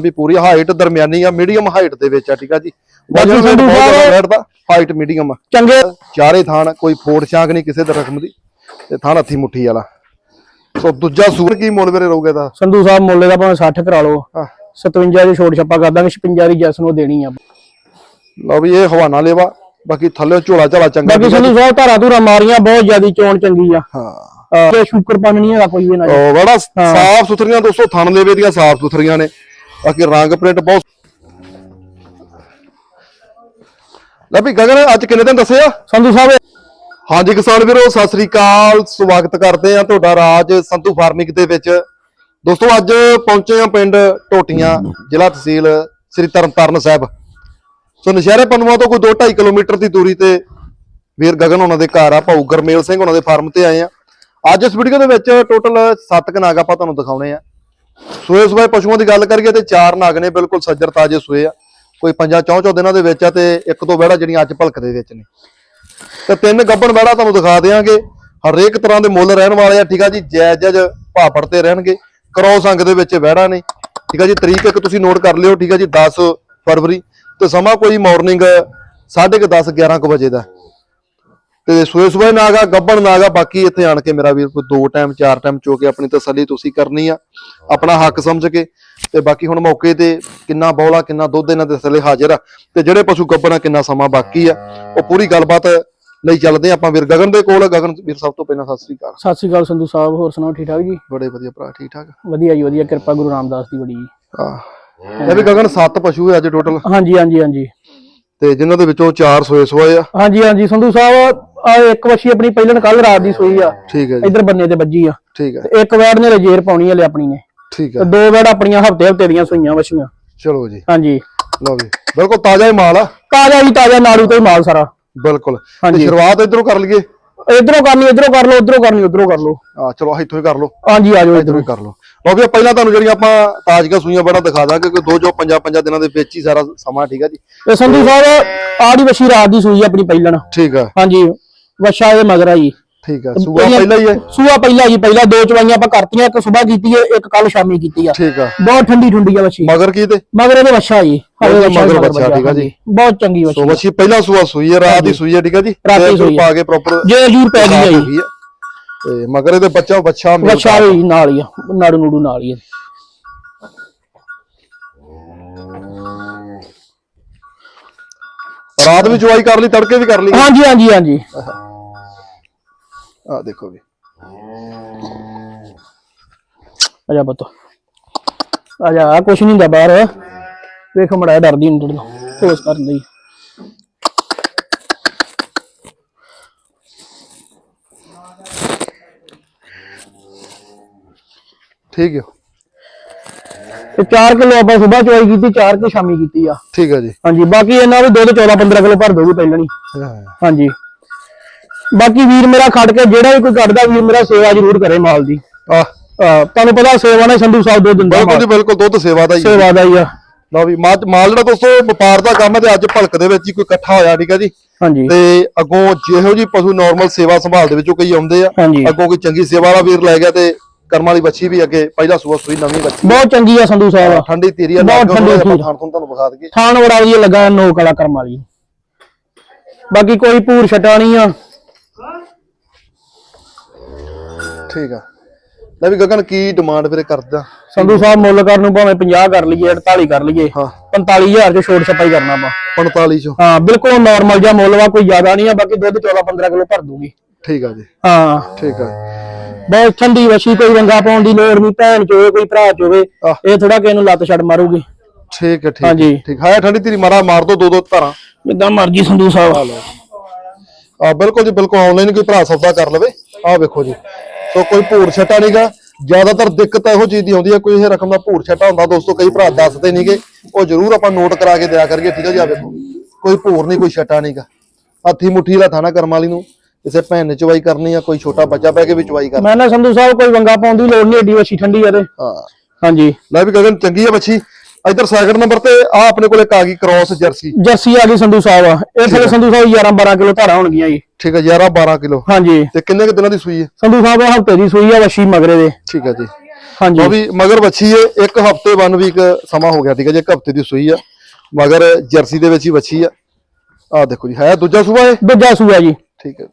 ਵੀ ਪੂਰੀ height ਦਰਮਿਆਨੀ ਆ medium height ਦੇ ਵਿੱਚ ਆ ਠੀਕ ਆ ਜੀ। ਬਾਕੀ ਸੰਧੂ ਸਾਹਿਬ- ਬੈਠਦਾ ਹਾਈਟ ਮੀਡੀਅਮ ਆ। ਚੰਗੇ ਚਾਰੇ ਥਾਣ ਕੋਈ ਫੋੜ ਛਾਂਕ ਨਹੀਂ ਕਿਸੇ ਦੇ ਰਕਮ ਦੀ ਤੇ ਥਾਣ ਹੱਥੀ ਮੁੱਠੀ ਵਾਲਾ। ਸੋ ਦੂਜਾ ਸੂਰ ਕੀ ਮੁੱਲ ਵੀਰੇ ਰਹੂਗਾ ਦਾ ਸੰਧੂ ਸਾਹਿਬ ਮੁੱਲੇ ਦਾ ਭਾਵੇਂ 60 ਕਰਾ ਲਓ। ਹਾਂ। 57 ਦੀ ਛੋਟ ਛੱਪਾ ਕਰ ਦਾਂਗੇ 56 ਦੀ ਜੈਸ ਨੂੰ ਦੇਣੀ ਆ। ਲਓ ਵੀ ਇਹ ਹਵਾਨਾ ਲੇਵਾ ਬਾਕੀ ਥੱਲੇ ਝੋਲਾ ਝਾਲਾ ਚੰਗਾ ਬਾਕੀ ਸੰਧੂ ਸਾਹਿਬ ਧਾਰਾ ਧੂਰਾ ਮਾਰੀਆਂ ਬਹੁਤ ਜ਼ਿਆਦੀ ਚੋਣ ਚੰਗੀ ਆ। ਹਾਂ। ਤੇ ਸ਼ੂਕਰ ਪਾਣ ਨਹੀਂ ਹੈਗਾ ਕੋਈ ਵੀ ਨਾ ਉਹ ਬੜਾ ਸਾਫ਼ ਸੁਥਰੀਆਂ ਦੋਸਤੋ ਥਣ ਲੇਵੇ ਦੀਆਂ ਸਾਫ਼ ਸੁਥਰੀਆਂ ਨੇ। ਬਾਕੀ ਰੰਗ ਪ੍ਰਿੰਟ ਬਹੁਤ ਲੈ ਵੀ ਗਗਨ ਅੱਜ ਕਿੰਨੇ ਦਿਨ ਦੱਸੇ ਆ? ਸੰਧੂ ਸਾਹਿਬ ਹਾਂਜੀ ਕਿਸਾਨ ਵੀਰੋ ਸਤਿ ਸ੍ਰੀ ਅਕਾਲ। ਸਵਾਗਤ ਕਰਦੇ ਆ ਤੁਹਾਡਾ ਰਾਜ ਸੰਧੂ ਫਾਰਮਿੰਗ ਦੇ ਵਿੱਚ। ਦੋਸਤੋ ਅੱਜ ਪਹੁੰਚੇ ਆ ਪਿੰਡ ਟੋਟੀਆਂ ਜ਼ਿਲ੍ਹਾ ਤਹਿਸੀਲ ਸ੍ਰੀ ਤਰਨਤਾਰਨ ਸਾਹਿਬ। ਸੋ ਨਸ਼ਹਿਰੇ ਪਨੂਆ ਤੋਂ ਕੋਈ 2.5 ਕਿਲੋਮੀਟਰ ਦੀ ਦੂਰੀ ਤੇ ਵੀਰ ਗਗਨ ਉਹਨਾਂ ਦੇ ਘਰ ਆ ਭਾਊ ਗਰਮੇਲ ਸਿੰਘ ਉਹਨਾਂ ਦੇ ਫਾਰਮ ਤੇ ਆਏ ਆ। ਅੱਜ ਇਸ ਵੀਡੀਓ ਦੇ ਵਿੱਚ ਟੋਟਲ 7 ਕਨਾਗ ਆਪਾਂ ਤੁਹਾਨੂੰ ਦਿਖਾਉਣੇ ਆ। ਸੂਏ ਸੂਏ ਪਸ਼ੂਆਂ ਦੀ ਗੱਲ ਕਰੀਏ ਤੇ ਚਾਰ ਨਾਗ ਨੇ ਬਿਲਕੁਲ ਸੱਜਰ ਤਾਜੇ ਸੂਏ ਆ। ਕੋਈ ਪੰਜਾਂ ਚੌਂ ਚੌ ਦਿਨਾਂ ਦੇ ਵਿੱਚ ਆ ਤੇ ਇੱਕ ਦੋ ਵਿਹੜਾ ਜਿਹੜੀਆਂ ਅੱਜ ਭਲਕ ਦੇ ਵਿੱਚ ਨੇ। ਤੇ ਤਿੰਨ ਗੱਬਣ ਵਿਹੜਾ ਤੁਹਾਨੂੰ ਦਿਖਾ ਦੇਵਾਂਗੇ ਹਰੇਕ ਤਰ੍ਹਾਂ ਦੇ ਮੁੱਲ ਰਹਿਣ ਵਾਲੇ ਆ, ਠੀਕ ਆ ਜੀ? ਜੈ ਜਾਇਜ਼ ਭਾਪੜ ਤੇ ਰਹਿਣਗੇ। ਕਰੋ ਸੰਗ ਦੇ ਵਿੱਚ ਵਿਹੜਾ ਨੇ। ਠੀਕ ਆ ਜੀ? ਤਰੀਕ ਇੱਕ ਤੁਸੀਂ ਨੋਟ ਕਰ ਲਿਓ, ਠੀਕ ਆ ਜੀ? 10 ਫਰਵਰੀ। ਤੇ ਸਮਾਂ ਕੋਈ ਮਾਰਨਿੰਗ 10:30 11 ਕੁ ਵਜੇ ਦਾ। ਤੇ ਸੂਏ ਸੂਏ ਨਾਗਾ ਗੱਬਣ ਨਾਗਾ ਬਾਕੀ ਇੱਥੇ ਆਣ ਕੇ ਮੇਰਾ ਵੀਰ ਕੋਈ ਦੋ ਟਾਈਮ ਚਾਰ ਟਾਈਮ ਚੋ ਕੇ ਆਪਣੀ ਤਸੱਲੀ ਤੁਸੀਂ ਕਰਨੀ ਆ ਆਪਣਾ ਹੱਕ ਸਮਝ ਕੇ। ਤੇ ਬਾਕੀ ਹੁਣ ਮੌਕੇ ਤੇ ਕਿੰਨਾ ਬੌਲਾ ਕਿੰਨਾ ਦੁੱਧ ਇਹਨਾਂ ਦੇ ਥੱਲੇ ਹਾਜ਼ਰ ਆ। ਤੇ ਜਿਹੜੇ ਪਸ਼ੂ ਗੱਬਣਾ ਕਿੰਨਾ ਸਮਾਂ ਬਾਕੀ ਆ। ਉਹ ਪੂਰੀ ਗੱਲਬਾਤ ਲਈ ਚੱਲਦੇ ਆਪਾਂ ਵੀਰ ਗਗਨ ਦੇ ਕੋਲ। ਗਗਨ ਵੀਰ ਸਭ ਤੋਂ ਪਹਿਲਾਂ ਸਤਿ ਸ੍ਰੀ ਅਕਾਲ। ਸਤਿ ਸ੍ਰੀ ਅਕਾਲ ਸੰਧੂ ਸਾਹਿਬ ਹੋਰ ਸੁਣਾਓ ਠੀਕ ਠਾਕ ਜੀ? ਬੜੇ ਵਧੀਆ ਭਰਾ ਠੀਕ ਠਾਕ? ਵਧੀਆ ਜੀ ਵਧੀਆ ਕਿਰਪਾ ਗੁਰੂ ਰਾਮਦਾਸ ਦੀ ਬੜੀ ਜੀ। ਇਹ ਵੀ ਗਗਨ ਸੱਤ ਪਸ਼ੂ ਹੈ ਅੱਜ ਟੋਟਲ ਹਾਂਜੀ ਹਾਂਜੀ ਹਾਂਜੀ। ਤੇ ਜਿਨ੍ਹਾਂ ਦੇ ਵਿੱਚੋਂ ਚਾਰ ਸੋਏ ਸੋਏ ਆ। ਹਾਂਜੀ ਹਾਂਜੀ ਸੰਧੂ ਸਾਹਿਬ ਆ ਇੱਕ ਵਛੀ ਆਪਣੀ ਪਹਿਲਣ ਕੱਲ ਰਾਤ ਦੀ ਸੋਈ ਆ। ਠੀਕ ਹੈ ਜੀ। ਇਧਰ ਬੰਨੇ ਤੇ ਵੱਜੀ ਆ। ਠੀਕ ਹੈ ਤੇ ਇੱਕ ਵੈੜ ਨੇ ਰਜੇਰ ਪਾਉਣੀ ਹਲੇ ਆਪਣੀ ਨੇ। ਠੀਕ ਤੇ ਹੈ ਦੋ ਵੈੜ ਆਪਣੀਆਂ ਹਫ਼ਤੇ ਹਫ਼ਤੇ ਦੀਆਂ ਸੋਈਆਂ ਵਛੀਆਂ। ਚਲੋ ਜੀ। ਹਾਂਜੀ। ਲਓ ਜੀ। ਬਿਲਕੁਲ ਤਾਜ਼ਾ ਹੀ ਮਾਲ ਆ। ਤਾਜ਼ਾ ਹੀ ਤਾਜ਼ਾ ਨਾੜੂ ਤੋਂ ਹੀ ਮਾਲ ਸਾਰਾ। ਬਿਲਕੁਲ। ਤੇ। ਸ਼ੁਰੂਆਤ ਇਧਰੋਂ ਕਰ ਲਈਏ? ਇਧਰੋਂ ਕਰਨੀ ਇਧਰੋਂ ਕਰ ਲਓ ਉਧਰੋਂ ਕਰਨੀ ਉਧਰੋਂ ਕਰ ਲਓ। ਆ ਚਲੋ ਇੱਥੋਂ ਹੀ ਕਰ ਲਓ। ਹਾਂਜੀ ਆ ਜਾਓ ਇਧਰੋਂ ਹੀ ਕਰ ਲਓ। ਲਓ ਵੀ ਪਹਿਲਾਂ ਤੁਹਾਨੂੰ ਜਿਹੜੀਆਂ ਆਪਾਂ ਤਾਜ਼ੀਆਂ ਸੂਈਆਂ ਬੜਾ ਦਿਖਾ ਦਾਂਗੇ ਕਿ ਦੋ ਜੋ ਪੰਜਾਂ ਪੰਜਾਂ ਦਿਨਾਂ ਦੇ ਵਿੱਚ ਹੀ ਸਾਰਾ ਸਮਾਂ ਠੀਕ ਆ ਜੀ? ਤੇ ਸੰਧੂ ਸਾਹਿਬ ਆੜੀ ਵਛੀ ਰਾਤ ਦੀ ਸੂਈ ਆ ਆਪਣੀ ਪਹਿਲਣ। ਠੀਕ ਆ। ਹਾਂਜੀ। ਵਛਾ ਇਹਦੇ ਮਗਰ ਆ ਜੀ। ਠੀਕ ਆ ਸੂਆ ਪਹਿਲਾਂ ਹੀ ਹੈ। ਸੂਆ ਪਹਿਲਾ ਜੀ ਪਹਿਲਾ ਦੋ ਚਵਾਈਆਂ ਆਪਾਂ ਕਰਤੀਆਂ ਇੱਕ ਸਵੇਰ ਕੀਤੀ ਹੈ ਇੱਕ ਕੱਲ ਸ਼ਾਮੀ ਕੀਤੀ ਆ। ਠੀਕ ਆ। ਬਹੁਤ ਠੰਡੀ ਠੰਡੀ ਆ ਵਛੀ। ਮਗਰ ਕੀ ਤੇ? ਮਗਰ ਇਹਦੇ ਵਛਾ ਜੀ ਵੱਛਾ ਮਗਰ ਮਗਰ ਵੱਛਾ, ਠੀਕ ਆ ਜੀ। ਹਾਂਜੀ, ਬਹੁਤ ਚੰਗੀ ਵਛੀ ਸੋ ਮੱਛੀ ਪਹਿਲਾਂ ਸੂਆ ਸੂਈ ਹੈ ਰਾਤ ਦੀ ਸੂਈ ਹੈ ਠੀਕ ਆ ਜੀ। ਰਾਤ ਦੀ ਤੇ ਸੂਈ ਹੈ। ਪਾ ਕੇ ਪ੍ਰੋਪਰ ਜੇ ਜੂਰ ਪੈ ਗਈ ਆ ਜੀ। ਤੇ ਮਗਰ ਇਹਦੇ ਬੱਚਾ ਬੱਚਾ ਮੇਲ ਵਛਾ ਵੀ ਨਾਲ ਹੀ ਆ ਨਾੜੂ ਨੂੜੂ ਨਾਲ ਹੀ ਆ। ਰਾਤ ਵੀ ਚੁਆਈ ਕਰ ਲਈ ਤੜਕੇ ਵੀ ਕਰ ਲਈ। ਹਾਂਜੀ ਹਾਂਜੀ ਹਾਂਜੀ। ਆ ਦੇਖੋ ਵੀ ਆ ਜਾ ਬਤੋ ਆ ਜਾ ਆ ਕੁਛ ਨਹੀਂ ਹੁੰਦਾ ਬਾਹਰ। ਵੇਖ ਮੜਾ ਡਰਦੀ ਨਹੀਂ ਡਰਦਾ ਹੋਸ ਕਰਨ ਲਈ। ਠੀਕ ਹੈ। ਤੇ 4 ਕਿਲੋ ਆਪਾਂ ਸਵੇਰ ਚਵਾਈ ਕੀਤੀ 4 ਕਿ ਸ਼ਾਮੀ ਕੀਤੀ ਆ। ਠੀਕ ਹੈ ਜੀ। ਹਾਂਜੀ ਬਾਕੀ ਇਹਨਾਂ ਵੀ ਦੁੱਧ 14 15 ਕਿਲੋ ਭਰ ਦੋਗੀ ਪਹਿਲਣੀ ਹਾਂਜੀ। ਬਾਕੀ ਵੀਰ ਮੇਰਾ ਖੜ ਕੇ ਜਿਹੜਾ ਵੀ ਕੋਈ ਕੱਢਦਾ ਵੀਰ ਮੇਰਾ ਸੇਵਾ ਜ਼ਰੂਰ ਕਰੇ ਮਾਲ ਦੀ। ਅਹ ਤੁਹਾਨੂੰ ਪਤਾ ਸੇਵਾ ਨੇ ਸੰਧੂ ਸਾਹਿਬ ਦੁੱਧ ਦਿੰਦਾ ਬਿਲਕੁਲ ਜੀ। ਬਿਲਕੁਲ ਦੁੱਧ ਸੇਵਾ ਦਾ ਹੀ ਹੈ। ਸੇਵਾ ਦਾ ਹੀ ਆ। ਲਓ ਵੀ ਮਾਲ ਮਾਲ ਜਿਹੜਾ ਦੋਸਤੋ ਵਪਾਰ ਦਾ ਕੰਮ ਹੈ ਤੇ ਅੱਜ ਭਲਕ ਦੇ ਵਿੱਚ ਹੀ ਕੋਈ ਇਕੱਠਾ ਹੋਇਆ ਠੀਕ ਹੈ ਜੀ? ਹਾਂਜੀ। ਤੇ ਅੱਗੋਂ ਜਿਹੋ ਜੀ ਪਸ਼ੂ ਨਾਰਮਲ ਸੇਵਾ ਸੰਭਾਲ ਦੇ ਵਿੱਚੋਂ ਕਈ ਆਉਂਦੇ ਆ। ਹਾਂਜੀ। ਅੱਗੋਂ ਕੋਈ ਚੰਗੀ ਸੇਵਾ ਵਾਲਾ ਵੀਰ ਲੈ ਗਿਆ ਤੇ ਕਰਮ ਵਾਲੀ ਬੱਚੀ ਵੀ ਅੱਗੇ ਪਹਿਲਾ ਸੂਆ ਸੂਈ ਨਵੀਂ ਬੱਚੀ। ਬਹੁਤ ਚੰਗੀ ਆ ਸੰਧੂ ਸਾਹਿਬ। ਠੰਡੀ ਤੇਰੀ ਆ ਬਹੁਤ ਠੰਡੀ ਆਪਾਂ। ਥਾਣ ਤੁਹਾਨੂੰ ਵਿਖਾ ਦਈਏ। ਥਾਣ ਬੜਾ ਵਧੀਆ ਲੱਗਾ ਨੋਕ ਵਾਲਾ ਕਰਮ ਵਾਲੀ। ਬਾਕੀ ਕੋਈ ਪੂਰ ਛਟਾ ਨਹੀਂ ਆ। ਠੀਕ ਆ। ਲੈ ਵੀ ਗਗਨ ਕੀ ਡਿਮਾਂਡ ਵੀਰੇ ਕਰਦਾ? ਸੰਧੂ ਸਾਹਿਬ ਮੁੱਲ ਕਰਨ ਨੂੰ ਭਾਵੇਂ 50 ਕਰ ਲਈਏ 48 ਕਰ ਲਈਏ ਹਾਂ। 45000 ਚ ਛੋਟ ਛਪਾਈ ਕਰਨਾ ਆਪਾਂ। 45 ਚੋਂ। ਹਾਂ ਬਿਲਕੁਲ ਨਾਰਮਲ ਜਿਹਾ ਮੁੱਲ ਵਾ ਕੋਈ ਜ਼ਿਆਦਾ ਨਹੀਂ ਆ ਬਾਕੀ ਦੁੱਧ 14 15 ਕਿਲੋ ਭਰ ਦੂਗੀ। ਠੀਕ ਆ ਜੀ। ਹਾਂ। ਠੀਕ ਆ। ਬਹੁਤ ਠੰਡੀ ਵਸ਼ੀ ਕੋਈ ਰੰਗਾ ਪਾਉਣ ਦੀ ਲੋੜ ਨਹੀਂ ਭੈਣ ਚ ਹੋਵੇ ਕੋਈ ਭਰਾ ਚ ਹੋਵੇ ਆਹ। ਇਹ ਥੋੜਾ ਕਿਸੇ ਨੂੰ ਲੱਤ ਛੱਡ ਮਾਰੂਗੀ। ਠੀਕ ਹੈ ਠੀਕ ਹਾਂਜੀ। ਠੀਕ। ਹੈ ਠੰਡੀ ਤੇਰੀ ਮਾਰਾ ਮਾਰ ਦੋ ਦੋ ਦੋ ਧਾਰਾਂ। ਜਿੱਦਾਂ ਮਰਜ਼ੀ ਸੰਧੂ ਸਾਹਿਬ। ਆ ਬਿਲਕੁਲ ਜੀ ਬਿਲਕੁਲ ਆਨਲਾਈਨ ਕੋਈ ਭਰਾ ਸੌਦਾ ਕਰ ਲਵੇ। ਆ ਵੇਖੋ ਜੀ। ਸੋ ਕੋਈ ਭੂਰ ਛਟਾ ਨਹੀਂਗਾ ਜ਼ਿਆਦਾਤਰ ਦਿੱਕਤ ਇਹੋ ਚੀਜ਼ ਦੀ ਆਉਂਦੀ ਹੈ ਕੋਈ ਇਹ ਰਕਮ ਦਾ ਭੂਰ ਛਟਾ ਹੁੰਦਾ ਦੋਸਤੋ ਕਈ ਭਰਾ ਦੱਸਦੇ ਨਹੀਂਗੇ ਉਹ ਜ਼ਰੂਰ ਆਪਾਂ ਨੋਟ ਕਰਾ ਕੇ ਦਿਆ ਕਰੀਏ ਠੀਕ ਹੈ ਜੀ ਆ ਵੇਖੋ। ਕੋਈ ਭੂਰ ਨਹੀਂ ਕੋਈ ਛਟਾ ਨਹੀਂਗਾ ਹੱਥੀ ਮੁੱਠੀ ਵਾਲਾ ਥਾਣਾ ਕਰਮ ਵਾਲੀ ਨੂੰ ਕਿਸੇ ਭੈਣ ਨੇ ਚਵਾਈ ਕਰਨੀ ਆ ਕੋਈ ਛੋਟਾ ਬੱਚਾ ਬਹਿ ਕੇ ਵੀ ਚਵਾਈ ਕਰ ਮੈਂ ਨਾ ਸੰਧੂ ਸਾਹਿਬ ਕੋਈ ਵੰਗਾ ਪਾਉਣ ਦੀ ਲੋੜ ਨਹੀਂ ਏਡੀ ਵਸ਼ੀ ਠੰਡੀ ਆ ਤੇ। ਹਾਂ। ਹਾਂਜੀ। ਲੈ ਵੀ ਗਗਨ ਚੰਗੀ ਆ ਬੱਚੀ ਇਧਰ ਸੈਕਿੰਡ ਨੰਬਰ ਤੇ ਆ ਆਪਣੇ ਕੋਲੇ ਕਾਗੀ ਕ੍ਰਾਸ ਜਰਸੀ। ਜਰਸੀ ਆ ਗਈ ਸੰਧੂ ਸਾਹਿਬ। ਇਹ ਥਲੇ ਸੰਧੂ ਸਾਹਿਬ 11 12 ਕਿਲੋ ਧਾਰਾ ਹੋਣਗੀਆਂ ਜੀ। ਠੀਕ ਹੈ 11 12 ਕਿਲੋ। ਹਾਂਜੀ। ਤੇ ਕਿੰਨੇ ਕੁ ਦਿਨਾਂ ਦੀ ਸੂਈ ਹੈ? ਸੰਧੂ ਸਾਹਿਬ ਹਫ਼ਤੇ ਦੀ ਸੂਈ ਆ ਵਸ਼ੀ ਮਗਰੇ ਦੇ। ਠੀਕ ਹੈ ਜੀ। ਹਾਂਜੀ। ਉਹ ਵੀ ਮਗਰ ਵੱਛੀ ਹੈ ਇੱਕ ਹਫ਼ਤੇ ਵਨ ਵੀਕ ਸਮਾਂ ਹੋ ਗਿਆ ਠੀਕ ਹੈ ਜੀ ਇੱਕ ਹਫ਼ਤੇ ਦੀ ਸੂਈ ਆ। ਮਗਰ ਜਰਸੀ ਦੇ ਵਿੱਚ ਹੀ ਵੱਛੀ ਆ। ਆ ਦੇਖੋ ਜੀ ਹੈ ਦੂਜਾ ਸੂਆ ਇਹ? ਦੂਜਾ ਸੂਆ ਜੀ। ਠੀਕ ਹੈ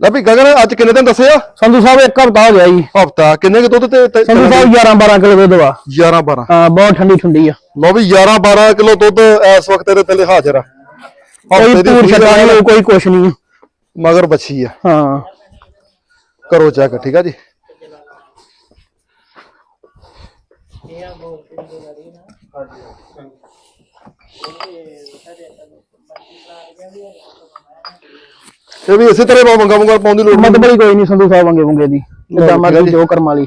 ਲੈ ਵੀ ਗਗਨ ਅੱਜ ਕਿੰਨੇ ਦਿਨ ਦੱਸੇ ਆ? ਸੰਧੂ ਸਾਹਿਬ ਇੱਕ ਹਫਤਾ ਹੋ ਗਿਆ ਜੀ। ਹਫਤਾ ਕਿੰਨੇ ਕੁ ਦੁੱਧ ਤੇ- ਤੇ ਸੰਧੂ ਸਾਹਿਬ 11 12 ਕਿਲੋ ਦੁੱਧ ਵਾ। 11 12 ਹਾਂ ਬਹੁਤ ਠੰਡੀ ਠੰਡੀ ਆ। ਲਓ ਵੀ 11 12 ਕਿਲੋ ਦੁੱਧ ਇਸ ਵਕਤ ਇਹਦੇ ਥੱਲੇ ਹਾਜ਼ਰ ਆ। ਕੋਈ ਹਫ਼ਤੇ ਦੀ ਪੂਰ ਸੂਈ ਦੇ ਕੋਈ ਕੁਛ ਨਹੀਂ ਮਗਰ ਬੱਚੀ ਆ। ਹਾਂ। ਕਰੋ ਚੈੱਕ ਠੀਕ ਆ ਜੀ? ਇਹ ਵੀ ਇਸੇ ਤਰ੍ਹਾਂ ਮੰਗਾ ਮੰਗਾ ਪਾਉਣ ਦੀ ਲੋੜ ਨਹੀਂ। ਮਤਲਬ ਕੋਈ ਨਹੀਂ ਸੰਧੂ ਸਾਹਿਬ ਵੰਗੇ ਵੰਗੇ ਦੀ। ਆ ਮਰਜ਼ੀ ਜੀ। ਕਰਮ ਵਾਲੀ।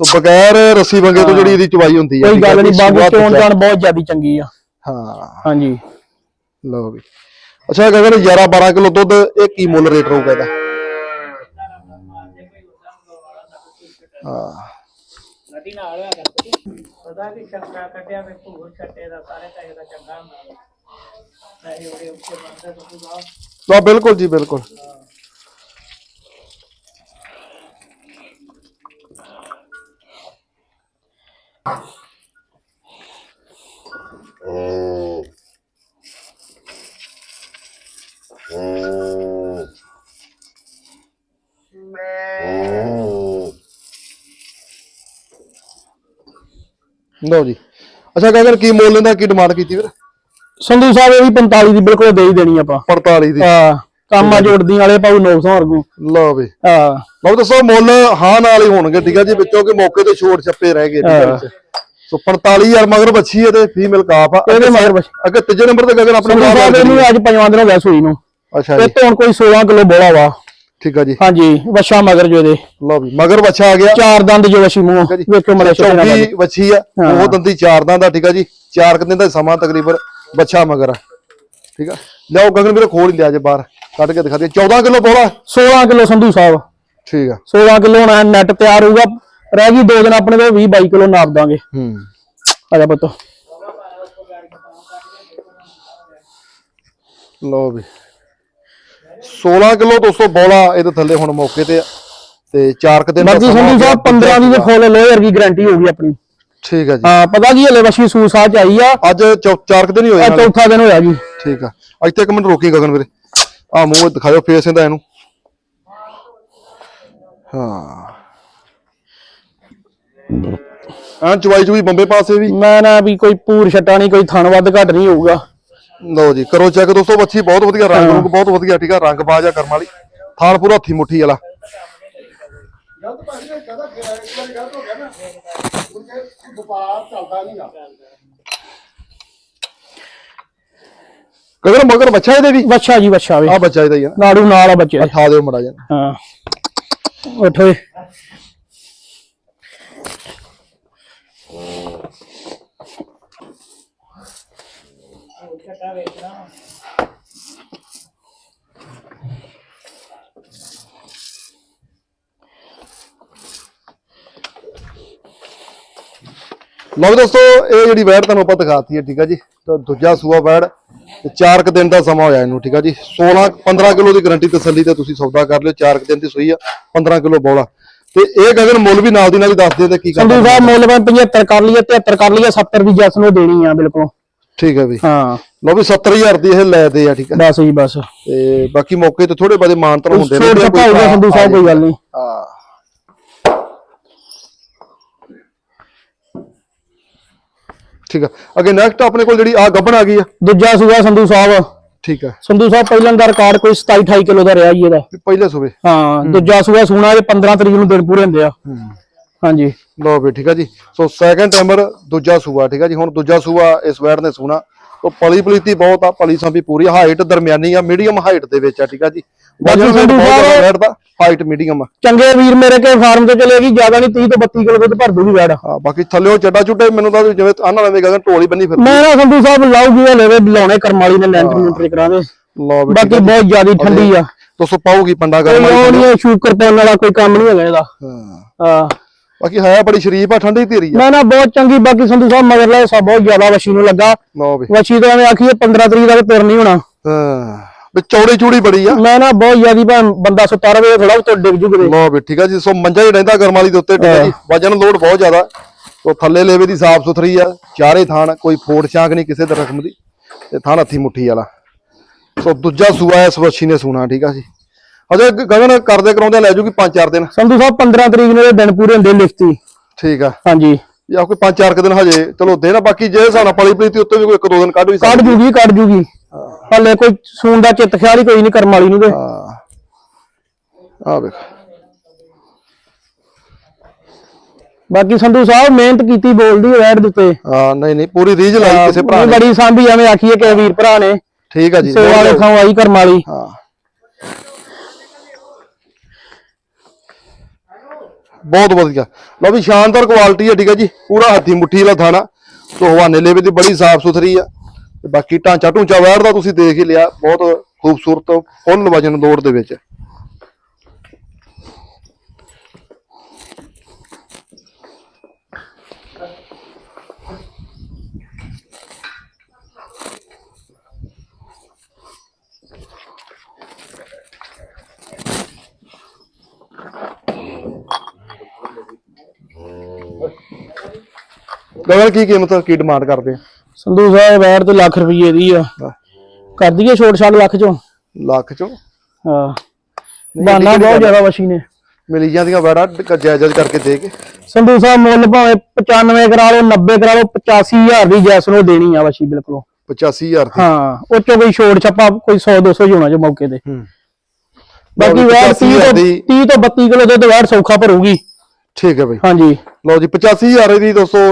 ਸੋ ਬਗੈਰ ਰੱਸੀ ਵੰਗੇ ਤੋਂ ਜਿਹੜੀ ਇਹਦੀ ਚਵਾਈ ਹੁੰਦੀ ਆ ਕੋਈ ਗੱਲ ਨਹੀਂ ਸੂਆ ਚੋਣ। ਜਾਣ ਬਹੁਤ ਜ਼ਿਆਦੀ ਚੰਗੀ ਆ। ਹਾਂ। ਹਾਂਜੀ। ਲਓ ਵੀ ਅੱਛਾ ਗਗਨ 11 12 ਕਿਲੋ ਦੁੱਧ ਇਹ ਕੀ ਮੁੱਲ ਰੇਟ ਰਹੂਗਾ ਇਹਦਾ? ਹਾਂ। ਨਦੀ ਨਾਲ ਹੋਇਆ ਕਰਦੇ ਉਹਦਾ ਵੀ ਚੰਗਾ ਕੱਢਿਆ ਵੇ ਭੂਰ ਛੱਟੇ ਦਾ ਸਾਰੇ ਪੈਸੇ ਦਾ ਚੰਗਾ ਹੁੰਦਾ। ਪੈਸੇ ਉਹਦੇ ਉੱਤੇ ਬੰਦਾ ਤੁਸੀਂ ਬਾਹਰ ਲਓ, ਬਿਲਕੁਲ ਜੀ, ਬਿਲਕੁਲ। ਲਓ ਜੀ। ਅੱਛਾ ਗਗਨ ਕੀ ਮੁੱਲ ਇਹਦਾ ਕੀ ਡਿਮਾਂਡ ਕੀਤੀ ਵੀਰ ਸੰਧੂ ਸਾਹਿਬ ਇਹ ਵੀ 45 ਦੀ ਬਿਲਕੁਲ ਦੇ ਹੀ ਦੇਣੀ ਆਪਾਂ। 45 ਦੀ। ਹਾਂ ਕੰਮਾਂ ਜੋੜਦੀ ਵਾਲੇ ਪਾਉ ਨੋਕਸ ਵਰਗੂ। ਲਓ ਵੀ। ਹਾਂ। ਲਓ ਦੱਸੋ ਮੁੱਲ ਹਾਂ ਨਾਲ ਹੀ ਹੋਣਗੇ ਠੀਕ ਆ ਜੀ ਵਿੱਚੋਂ ਕਿ ਮੌਕੇ ਤੇ ਛੋਟ ਛੱਪੇ ਰਹਿ ਗਏ ਠੀਕ ਆ ਵਿੱਚ। ਸੋ 45000 ਮਗਰ ਬੱਚੀ ਹੈ ਤੇ ਫੀਮੇਲ ਕਾਫ ਆ। ਇਹਦੇ ਮਗਰ ਬੱਚੀ। ਅੱਗੇ ਤੀਜੇ ਨੰਬਰ ਤੇ ਗਗਨ ਆਪਣੇ ਨਾਲ ਸਾਹਿਬ ਇਹਨੂੰ ਅੱਜ ਪੰਜਵਾਂ ਦਿਨ ਹੋ ਗਿਆ ਸੂਈ ਨੂੰ। ਅੱਛਾ ਇਹ ਜੀ। ਤੋਂ ਹੁਣ ਕੋਈ 16 ਕਿਲੋ ਬੋਲਾ ਵਾ। ਠੀਕ ਆ ਜੀ। ਹਾਂਜੀ ਵਛਾ ਮਗਰ ਜੋ ਇਹਦੇ। ਲਓ ਵੀ ਮਗਰ ਬੱਚਾ ਆ ਗਿਆ। ਚਾਰ ਦੰਦ ਜੋ ਵਛੀ ਮੂੰਹ ਆ ਵੇਖੋ ਮਲੇ ਚੌਕੀ ਬੱਚੀ ਆ। ਉਹ ਦੰਦੀ ਚਾਰ ਦੰਦ ਦਾ ਠੀਕ ਆ ਜੀ। ਚਾਰ ਕੁ ਦਿਨ ਦਾ ਸਮਾਂ ਤਕਰੀਬਨ ਬੱਚਾ ਮਗਰ। ਠੀਕ ਆ? ਲਿਆਓ ਗਗਨ ਵੀਰੇ ਖੋਲ ਹੀ ਲਿਆ ਜੇ ਬਾਹਰ। ਕੱਢ ਕੇ ਦਿਖਾ ਦੇ। 14 ਕਿਲੋ ਬੋਲਾ 16 ਕਿਲੋ ਸੰਧੂ ਸਾਹਿਬ। ਠੀਕ ਆ। 16 ਕਿਲੋ ਹੁਣ ਨੈਟ ਤਿਆਰ ਹੋਊਗਾ। ਰਹਿ ਗਈ ਦੋ ਦਿਨ ਆਪਣੇ ਕੋਲ 20 22 ਕਿਲੋ ਨਾਪ ਦਾਂਗੇ। ਹੂੰ। ਆ ਜਾ ਪੁੱਤ। ਲਓ ਵੀ। 16 ਕਿਲੋ 200 ਬੋਲਾ ਇਹਦੇ ਥੱਲੇ ਹੁਣ ਮੌਕੇ ਤੇ ਤੇ ਚਾਰ ਕੁ ਦਿਨ ਦਾ ਬਾਕੀ ਸਮਾਂ ਸੰਧੂ ਸਾਹਿਬ 15 ਦੀ ਤੇ ਫੁੱਲ ਲੋਹਰ ਦੀ ਗਾਰੰਟੀ ਹੋਊਗੀ ਆਪਣੀ। ਠੀਕ ਆ ਜੀ। ਹਾਂ ਪਤਾ ਕੀ ਹਲੇ ਵਛੀ ਸੂਸਾ ਚ ਆਈ ਆ। ਅੱਜ ਚੌ- ਚਾਰ ਕੁ ਦਿਨ ਹੀ ਹੋਏ ਇਹ ਨਾਲੇ। ਚੌਥਾ ਦਿਨ ਹੋਇਆ ਜੀ। ਠੀਕ ਆ। ਇੱਥੇ ਇੱਕ ਮਿੰਟ ਰੋਕੀ ਗਗਨ ਵੀਰੇ। ਆ ਮੂੰਹ ਦਿਖਾਓ ਫੇਸ ਇਹਦਾ ਇਹਨੂੰ। ਹਾਂ। ਆਂ ਚਵਾਈ ਚੁਈ ਬੰਬੇ ਪਾਸੇ ਵੀ। ਮੈਂ ਨਾ ਵੀ ਕੋਈ ਪੂਰ ਛੱਟਾ ਨਹੀਂ ਕੋਈ ਥਣ ਵੱਧ ਘੱਟ ਨਹੀਂ ਹੋਊਗਾ। ਲਓ ਜੀ ਕਰੋ ਚੈੱਕ ਦੋਸਤੋ ਬੱਚੀ ਬਹੁਤ ਵਧੀਆ ਰੰਗ ਰੂਪ ਬਹੁਤ ਵਧੀਆ ਠੀਕ ਆ ਰੰਗ ਬਾਜ ਆ ਕਰਮ ਵਾਲੀ। ਥਾਲ ਪੂਰਾ ਹੱਥੀ ਮੁੱਠੀ ਵਾਲਾ। ਕਗਰ ਮਗਰ ਬੱਚਾ ਇਹਦੇ ਵੀ? ਵੱਛਾ ਜੀ ਵੱਛਾ ਵੇ। ਆ ਬੱਚਾ ਇਹਦਾ ਹੀ ਆ। ਨਾੜੂ ਨਾਲ ਆ ਬੱਚੇ। ਦੇ। ਠਾ ਦਿਓ ਮੜਾ ਜਾ ਹਾਂ। ਉੱਠ ਓਏ ਲਓ ਵੀ ਦੋਸਤੋ ਇਹ ਜਿਹੜੀ ਵੈੜ ਤੁਹਾਨੂੰ ਆਪਾਂ ਦਿਖਾਤੀ ਹੈ ਠੀਕ ਆ ਜੀ? ਤਾਂ ਦੂਜਾ ਸੂਆ ਵੈੜ ਤੇ 4 ਕੁ ਦਿਨ ਦਾ ਸਮਾਂ ਹੋਇਆ ਇਹਨੂੰ ਠੀਕ ਆ ਜੀ? 16 15 ਕਿਲੋ ਦੀ ਗਰੰਟੀ ਤਸੱਲੀ ਤੇ ਤੁਸੀਂ ਸੌਦਾ ਕਰ ਲਿਓ 4 ਕੁ ਦਿਨ ਦੀ ਸੂਈ ਆ 15 ਕਿਲੋ ਬੋਲਾ। ਤੇ ਇਹ ਗਗਨ ਮੁੱਲ ਵੀ ਨਾਲ ਦੀ ਨਾਲ ਹੀ ਦੱਸ ਦੇ ਤੇ ਕੀ ਸੰਧੂ ਸਾਹਿਬ ਮੁੱਲ ਮੈਂ 75 ਕਰ ਲਈਏ 73 ਕਰ ਲਈਏ 70 ਦੀ ਜੈਸ ਨੂੰ ਦੇਣੀ ਆ ਬਿਲਕੁਲ। ਠੀਕ ਹੈ ਵੀ। ਹਾਂ। ਲਓ ਵੀ 70000 ਦੀ ਇਹ ਲੈ ਦੇ ਆ ਠੀਕ ਆ। ਬਸ ਜੀ ਬਸ। ਤੇ ਬਾਕੀ ਮੌਕੇ ਤੇ ਥੋੜੇ ਬਾਦੇ ਮਾਨਤਨ ਹੁੰਦੇ ਛੱਪਾ ਹੋਊਗਾ ਸੰਧੂ ਸਾਹਿਬ ਕੋਈ ਗੱਲ ਨਹੀਂ। ਹਾਂ। ਠੀਕ ਆ। ਅੱਗੇ ਨੈਕਸਟ ਆਪਣੇ ਕੋਲ ਜਿਹੜੀ ਆ ਗੱਬਣ ਆ ਗਈ ਆ। ਦੂਜਾ ਸੂਆ ਸੰਧੂ ਸਾਹਿਬ। ਠੀਕ ਆ। ਸੰਧੂ ਸਾਹਿਬ ਪਹਿਲਾਂ ਦਾ ਰਿਕਾਰਡ ਕੋਈ 27 28 ਕਿਲੋ ਦਾ ਰਿਹਾ ਜੀ ਇਹਦਾ। ਪਹਿਲੇ ਸੂਬੇ ਹਾਂ ਦੂਜਾ ਸੂਆ ਸੂਣਾ ਇਹ 15 ਤਰੀਕ ਨੂੰ ਦਿਨ ਪੂਰੇ ਹੁੰਦੇ ਆ। ਹਾਂਜੀ। ਲਓ ਵੀ ਠੀਕ ਆ ਜੀ। ਸੋ ਸੈਕੰਡ ਟਾਈਮਰ ਦੂਜਾ ਸੂਆ ਠੀਕ ਆ ਜੀ। ਹੁਣ ਦੂਜਾ ਸੂਆ ਇਸ ਵੈੜ ਨੇ ਸੂਣਾ। ਤੋ ਪਲੀ ਪਲੀਤੀ ਬਹੁਤ ਆ ਪਲੀ ਸੰਭੀ ਪੂਰੀ ਹਾਈਟ ਦਰਮਿਆਨੀ ਆ ਮੀਡੀਅਮ ਹਾਈਟ ਦੇ ਵਿੱਚ ਆ ਠੀਕ ਆ ਜੀ। ਵਜਨ ਬਹੁਤ ਸਾਹਿਬ- ਵੈੜ ਦਾ ਹਾਈਟ ਮੀਡੀਅਮ ਆ। ਚੰਗੇ ਵੀਰ ਮੇਰੇ ਕੇ ਫਾਰਮ ਤੇ ਚਲੇਗੀ ਜ਼ਿਆਦਾ ਨਹੀਂ 30 ਤੋਂ 32 ਕਿਲੋ ਦੁੱਧ ਭਰ ਦੂਗੀ ਵੈੜ ਹਾਂ ਬਾਕੀ ਥੱਲਿਓ ਚੱਡਾ ਚੁੱਟੇ ਮੈਨੂੰ ਤਾਂ ਜਿਵੇਂ ਆਨਾ ਲਵੇਂ ਗਗਨ ਢੋਲੀ ਬੰਨੀ ਫਿਰ ਮੈਂ ਨਾ ਸੰਧੂ ਸਾਹਿਬ ਲਾਉਗੀ ਹਲੇ ਵੇ ਲਾਉਣੇ ਕਰਮ ਵਾਲੀ ਨੇ ਲੈਂਟਰ ਲੂੰਟਰ ਕਰਾਵੇ ਬਾਕੀ ਬਹੁਤ ਜ਼ਿਆਦਾ ਠੰਡੀ ਆ। ਦੋਸਤੋ ਪਾਉਗੀ ਪੰਡਾ ਉਹ ਵਾਲੀ ਨਹੀਂ ਸ਼ੂਕਰ ਪਾਉਣ ਵਾਲਾ ਕੋਈ ਕੰਮ ਨਹੀਂ ਹੈਗਾ ਇਹਦਾ। ਹਾਂ। ਹਾਂ। ਬਾਕੀ ਹੈ ਬੜੀ ਸ਼ਰੀਫ ਆ ਠੰਡੀ ਧੀਰੀ ਆ। ਨਾ ਨਾ ਬਹੁਤ ਚੰਗੀ ਬਾਕੀ ਸੰਧੂ ਸਾਹਿਬ ਮਗਰ ਲੈ ਸਾ ਬਹੁਤ ਜ਼ਿਆਦਾ ਵਸ਼ੀ ਨੂੰ ਲੱਗਾ। ਲਓ ਵੀ। ਵਸ਼ੀ ਤੋਂ ਐਵੇਂ ਆਖੀਏ 15 ਤਰੀਕ ਦਾ ਤੇ ਤੁਰ ਨਹੀਂ ਹੋਣਾ। ਹਾਂ ਤੇ ਚੌੜੀ ਚੂੜੀ ਬੜੀ ਆ। ਮੈਂ ਨਾ ਬਹੁਤ ਜ਼ਿਆਦੀ ਭਾਂ ਬੰਦਾ ਸੁੱਤਾ ਰਵੇ ਥੋੜਾ ਉੱਤੇ ਡਿੱਗ ਜੂ ਕਿਤੇ। ਲੋ ਵੀ ਠੀਕ ਆ ਜੀ ਸੋ ਮੰਜਾ ਹੀ ਰਹਿੰਦਾ ਗਰਮ ਵਾਲੀ ਦੇ ਉੱਤੇ ਠੀਕ ਆ ਜੀ। ਵਜਨ ਲੋਡ ਬਹੁਤ ਜ਼ਿਆਦਾ। ਸੋ ਥੱਲੇ ਲੇਵੇ ਦੀ ਸਾਫ਼ ਸੁਥਰੀ ਆ ਚਾਰੇ ਥਾਣ ਕੋਈ ਫੋੜ ਛਾਂਕ ਨਹੀਂ ਕਿਸੇ ਰਕਮ ਦੀ। ਤੇ ਥਾਣ ਹੱਥੀ ਮੁੱਠੀ ਵਾਲਾ। ਸੋ ਦੂਜਾ ਸੂਆ ਇਸ ਵੱਛੀ ਨੇ ਸੂਣਾ ਠੀਕ ਆ ਜੀ। ਅਜੇ ਗ- ਗਗਨ ਕਰਦੇ ਕਰਾਉਂਦੇ ਲੈ ਜੂਗੀ 5-4 ਦਿਨ। ਸੰਧੂ ਸਾਹਿਬ 15 ਤਰੀਕ ਨੂੰ ਇਹ ਦਿਨ ਪੂਰੇ ਹੁੰਦੇ ਲਿਖਤੀ। ਠੀਕ ਆ। ਹਾਂਜੀ। ਜਾਂ ਕੋਈ 5-4 ਦਿਨ ਹਜੇ ਚਲੋ ਦੇ ਨਾ ਬਾਕੀ ਜੇ ਸਾਡਾ ਪਲੀ ਪ੍ਰੀਤੀ ਉੱਤੇ ਵੀ ਕੋਈ ਇੱਕ ਦੋ ਦਿਨ ਕੱਢ ਵੀ ਕੱਢ ਜੂਗੀ ਕੱਢ ਜੂਗੀ। ਹਲੇ ਕੋਈ ਸੂਣ ਦਾ ਚਿੱਤ ਖਿਆਲ ਹੀ ਕੋਈ ਨਹੀਂ ਕਰਮ ਵਾਲੀ ਨੂੰ ਤੇ। ਆ ਆ ਵੇਖ। ਬਾਕੀ ਸੰਧੂ ਸਾਹਿਬ ਮਿਹਨਤ ਕੀਤੀ ਬੋਲਦੀ ਹੈ ਵੈਟ ਦੇ ਉੱਤੇ। ਹਾਂ ਨਹੀਂ ਨਹੀਂ ਪੂਰੀ ਰੀਝ ਲਾਈ ਕਿਸੇ ਭਰਾ ਨੇ। ਬੜੀ ਸਾਂਭੀ ਐਵੇਂ ਆਖੀਏ ਕਿ ਵੀਰ ਭਰਾ ਨੇ। ਠੀਕ ਆ ਜੀ ਸੋ ਵਾਲੇ ਥਾਂ ਆਈ ਕਰਮ ਵਾਲੀ। ਹਾਂ। ਬਹੁਤ ਵਧੀਆ। ਲਓ ਵੀ ਸ਼ਾਨਦਾਰ ਕੁਆਲਿਟੀ ਹੈ, ਠੀਕ ਹੈ ਜੀ। ਪੂਰਾ ਹੱਥੀ ਮੁੱਠੀ ਵਾਲਾ ਥਾਣਾ। ਸੋ ਹਵਾਨੇ ਲੇਵੇ ਦੀ ਬੜੀ ਸਾਫ਼ ਸੁਥਰੀ ਆ। ਤੇ ਬਾਕੀ ਢਾਂਚਾ ਢੂੰਚਾ ਵੈੜ ਦਾ ਤੁਸੀਂ ਦੇਖ ਹੀ ਲਿਆ। ਬਹੁਤ ਖੂਬਸੂਰਤ, ਫੁੱਲ ਵਜਨ ਦੌੜ ਦੇ ਵਿੱਚ। ਗਗਨ ਕੀ ਕੀਮਤ ਕੀ ਡਿਮਾਂਡ ਕਰਦੇ ਆ? ਸੰਧੂ ਸਾਹਿਬ ਵੈਟ ਤੇ ਲੱਖ ਰੁਪਏ ਦੀ ਆ। ਕਰ ਦਈਏ ਛੋਟ ਛਾਟ ਲੱਖ ਚੋਂ? ਲੱਖ ਚੋਂ? ਹਾਂ। ਬਾਨਾ ਬਹੁਤ ਜ਼ਿਆਦਾ ਵਸ਼ੀ ਨੇ। ਮਿਲੀ ਜਾਂਦੀਆਂ ਵੈੜਾਂ ਜਾਇਜ਼ ਕਰਕੇ ਦੇ ਕੇ। ਸੰਧੂ ਸਾਹਿਬ ਮੁੱਲ ਭਾਵੇਂ 95 ਕਰਾ ਲਓ 90 ਕਰਾ ਲਓ 85000 ਦੀ ਜੈਸ ਨੂੰ ਦੇਣੀ ਆ ਵਸ਼ੀ ਬਿਲਕੁਲ। 85000 ਦੀ। ਹਾਂ ਉਹ ਚੋਂ ਕੋਈ ਛੋਟ ਛੱਪਾ ਕੋਈ 100 200 ਹੀ ਹੋਣਾ ਜੋ ਮੌਕੇ ਤੇ। ਬਾਕੀ ਵੈਟ 30 ਤੋਂ 85,000 30 ਤੋਂ 32 ਕਿਲੋ ਦੁੱਧ ਵੈਟ ਸੌਖਾ ਭਰੂਗੀ। ਠੀਕ ਹੈ ਬਈ। ਹਾਂਜੀ। ਲਓ ਜੀ 85000 ਦੀ ਦੋਸਤੋ